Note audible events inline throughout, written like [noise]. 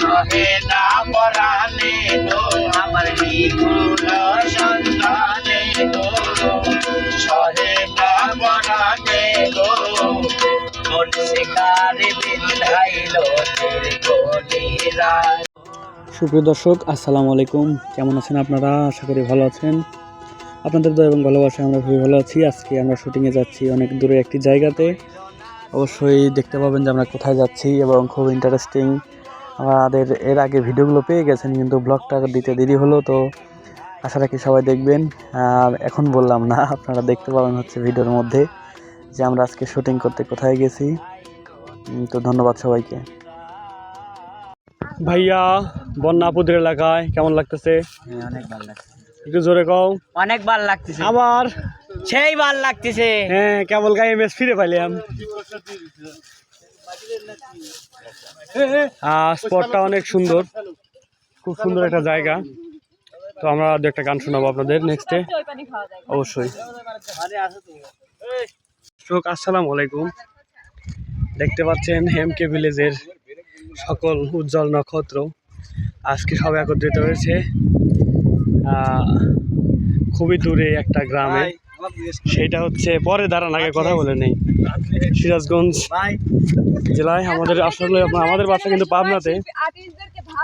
সহে না আমার সন্তানে সহে না মন দীর্ঘ সুপ্রিয় দর্শক, আসসালামু আলাইকুম। কেমন আছেন আপনারা? আশা করি ভালো আছেন। আপনাদের দয়া এবং ভালোবাসায় আমরা খুবই ভালো আছি। আজকে আমরা শুটিংয়ে যাচ্ছি অনেক দূরে একটি জায়গাতে। অবশ্যই দেখতে পাবেন যে আমরা কোথায় যাচ্ছি এবং খুব ইন্টারেস্টিং আমাদের এর আগে ভিডিওগুলো পেয়ে গেছেন কিন্তু ব্লগটা দিতে দেরি হলো তো আশা রাখি সবাই দেখবেন। আর এখন বললাম না আপনারা দেখতে পাবেন হচ্ছে ভিডিওর মধ্যে যে আমরা আজকে শুটিং করতে কোথায় গেছি। তো ধন্যবাদ সবাইকে। ভাইয়া বন্যা আপুদের এলাকায় কেমন লাগতেছে? অনেক ভালো লাগছে। একটু জোরে কও। অনেক ভালো লাগতেছে। আবার? সেই ভালো লাগতেছে। হ্যাঁ কেবল গায়ে মেস ফিরে পাইলাম। স্পটটা অনেক সুন্দর। খুব সুন্দর একটা জায়গা। তো আমরা দু একটা গান শোনাবো আপনাদের নেক্সটে অবশ্যই। দর্শক, আসসালামু আলাইকুম। দেখতে পাচ্ছেন এম কে ভিলেজের সকল উজ্জ্বল নক্ষত্র। আজকে সবাই একত্রিত হয়েছে। খুবই দূরে একটা গ্রামে। সেটা হচ্ছে পরে দাঁড়ান আগে কথা বলে নেই। সিরাজগঞ্জ জেলায় আমাদের আসলে আমাদের বাসা কিন্তু পাবনাতে।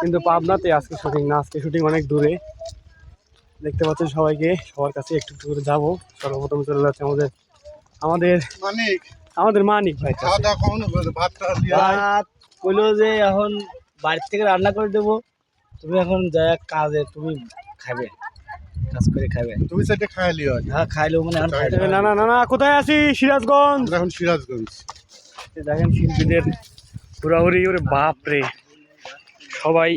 কিন্তু পাবনাতে আজকে শুটিং না আজকে শুটিং অনেক দূরে। দেখতে পাচ্ছেন সবাইকে সবার কাছে একটু একটু করে যাব। সর্বপ্রথম চলে যাচ্ছে আমাদের আমাদের মানিক। আমাদের মানিক ভাই। ভাত কইলো যে এখন বাড়ি থেকে রান্না করে দেবো। তুমি এখন যা কাজে তুমি খাবে। কাজ করে খাবে। তুমি সেটা খাই লিও আজ। হ্যাঁ খাইলেও মানে এখন খাইলে। না না না না কোথায় আছি সিরাজগঞ্জ। এখন সিরাজগঞ্জ। দেখেন শিল্পীদের ঘোরাঘুরি ওরে বাপ রে সবাই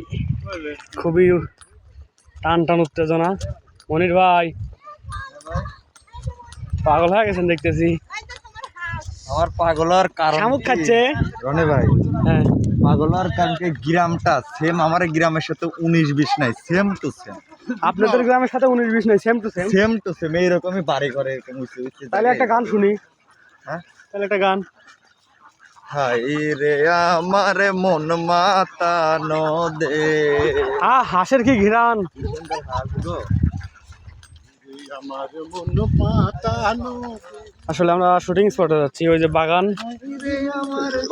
খুবই টান টান উত্তেজনা। মনির ভাই পাগল হয়ে গেছেন দেখতেছি। আমার পাগলার কারণ শামুক খাচ্ছে। রনে ভাই হ্যাঁ। পাগলার কারণকে গ্রামটা সেম আমার গ্রামের সাথে উনিশ বিশ নাই সেম টু সেম [laughs] আপনাদের গ্রামের সাথে উনিশ বিশ নয় same to same same to same এইরকমই বাড়ি ঘরে এরকম তাহলে একটা গান শুনি। হ্যাঁ? তাহলে একটা গান। হাই রে আমার মন মাতানো দে। হা হাঁসের কি ঘিরান? এই আমার মন পাতানো আসলে আমরা শুটিং স্পটে যাচ্ছি ওই যে বাগান।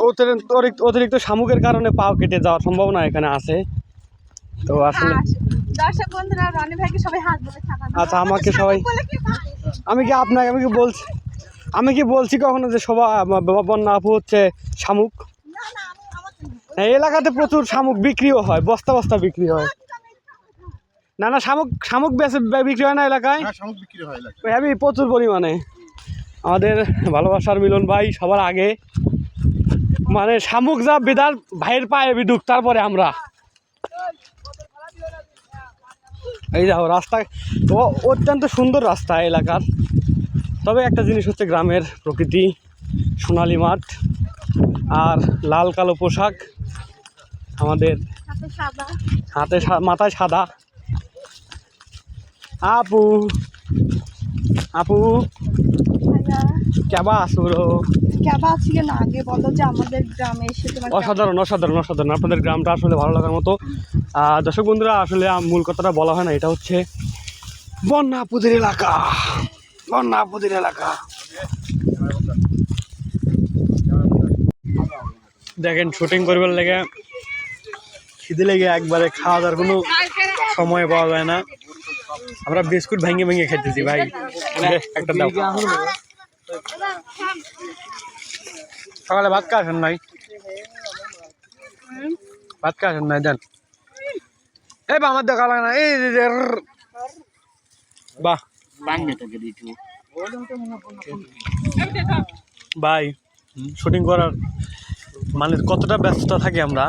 অতিরিক্ত অতিরিক্ত- অতিরিক্ত শামুকের কারণে পাও কেটে যাওয়ার সম্ভাবনা এখানে আছে। তো আসলে দর্শক বন্ধুরা রনি ভাইকে সবাই হাত বলে আচ্ছা আমাকে সবাই আমি কি আপনাকে আমি কি বলছি আমি কি বলছি কখনো যে সবাই বন্যা আপু হচ্ছে শামুক? এই এলাকাতে প্রচুর শামুক বিক্রিও হয় বস্তা বস্তা বিক্রি হয়। না। না শামুক শামুক বেচে বিক্রি হয় না এলাকায়? হ্যাঁ শামুক বিক্রি হয় আমি প্রচুর পরিমাণে। আমাদের ভালোবাসার মিলন ভাই সবার আগে। মানে শামুক যা বেদার ভাইয়ের পায়ে বিদুক তারপরে আমরা। এই দেখো রাস্তা ও অত্যন্ত সুন্দর রাস্তা এলাকার। তবে একটা জিনিস হচ্ছে গ্রামের প্রকৃতি সোনালি মাঠ আর লাল কালো পোশাক আমাদের হাতে সাদা। হাতে সা- মাথায় সাদা। আপু আপু। ভাইয়া কেবা আসুরো কেবা ছিল না আগে বলো যে আমাদের গ্রামে এসে তোমার অসাধারণ অসাধারণ অসাধারণ। আপনাদের গ্রামটা আসলে ভালো লাগার মতো। দর্শক বন্ধুরা আসলে মূল কথাটা বলা হয় না এটা হচ্ছে বন্যাপুদের এলাকা। বন্যাপুদের এলাকা। দেখেন শুটিং করবার লেগে খিদে লেগে একবারে খাওয়া দাওয়ার কোনো সময় পাওয়া যায় না। আমরা বিস্কুট ভেঙে ভেঙে খেতেছি ভাই। একটা দাও। সকালে ভাত আসেন নাই। ভাত আসেন নাই দেন। এই বা আমার দেখা লাগে না। এই বাহ। ভাই শুটিং করার মানে কতটা ব্যস্ততা থাকি আমরা?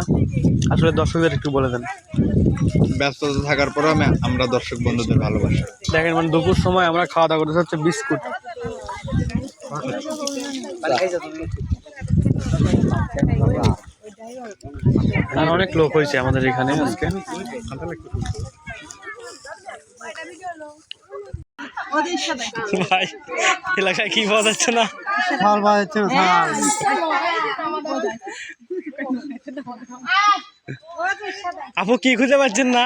আসলে দর্শকদের একটু বলে দেন। ব্যস্ততা থাকার আমি আমরা দর্শক বন্ধুদের ভালোবাসি। দেখেন মানে দুপুর সময় আমরা খাওয়া দাওয়া করতে হচ্ছে বিস্কুট। আর অনেক লোক হয়েছে আমাদের এখানে আজকে। ভাই এলাকায় কি পাওয়া যাচ্ছে না? বাজাচ্ছে শাল আপু কি খুঁজে পাচ্ছেন না?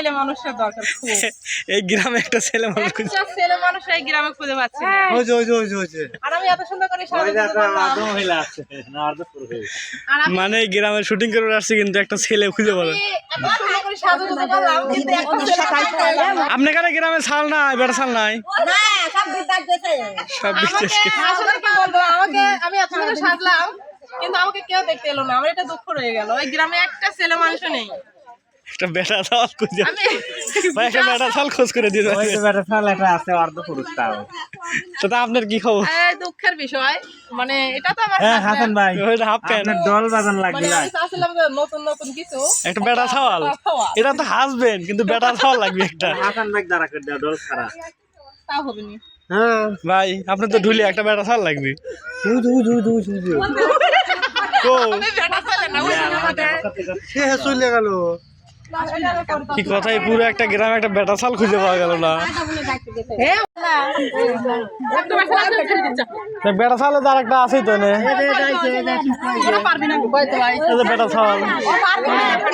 ছেলে মানুষের দরকার খুব। [laughs] এই গ্রামে একটা ছেলে মানুষ খুঁজে একটা ছেলে মানুষ এই গ্রামে খুঁজে পাচ্ছি না। হয়েছে হয়েছে হয়েছে হয়েছে। আর আমি এত সুন্দর করে সাজাতে মহিলা আছে। না আর তো পুরো হয়ে গেছে। আর আমি মানে গ্রামে শুটিং করে আসছে কিন্তু একটা ছেলে খুঁজে পাবে। এত সুন্দর করে সাজাতে কিন্তু একটা ছেলে মানুষ পাইলাম না। আপনার কাছে গ্রামে ছাল নাই বেটা ছাল নাই? সব বিশ্বাস আমাকে আসলে কি বলব আমাকে আমি এত সুন্দর সাজলাম কিন্তু আমাকে কেউ দেখতে এলো না। আমার এটা দুঃখ রয়ে গেল। ওই গ্রামে একটা ছেলে মানুষ নেই। একটা বেটা খুঁজে ভাই একটা বেটা ছাল খোঁজ করে দিতে ওই বেটা ফাল একটা আছে অর্ধ পুরুষ তাও তো তা আপনার কি খবর? এই দুঃখের বিষয়। মানে এটা তো আমার হ্যাঁ। হাসান ভাই। ওইটা হাফ প্যান্ট। আপনার দল বাজান লাগবে মানে আমি চাচ্ছিলাম যে নতুন নতুন কিছু। একটা বেটা ছাল এটা তো হাসবেন কিন্তু বেটা ছাল লাগবে একটা। হাসান ভাই দাঁড়া করে দেওয়া দল ছাড়া তাও হবে নি। হ্যাঁ। ভাই আপনি তো ঢুলি একটা বেটা ছাল লাগবে। কো আমি বেটা ছেলে না ওই সে চলে গেল। কি কথাই, পুরো একটা গ্রামে একটা বেটা ছাল খুঁজে পাওয়া গেল না। বেটা ছালে তার একটা আছেই তো বেটা ছাল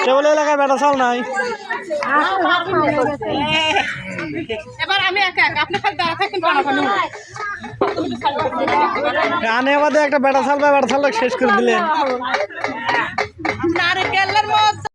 কেবল এলাকায় বেটা ছাল নাই। এবার একটা বেটা ছাল বা বেটা ছাল শেষ করে দিলেন।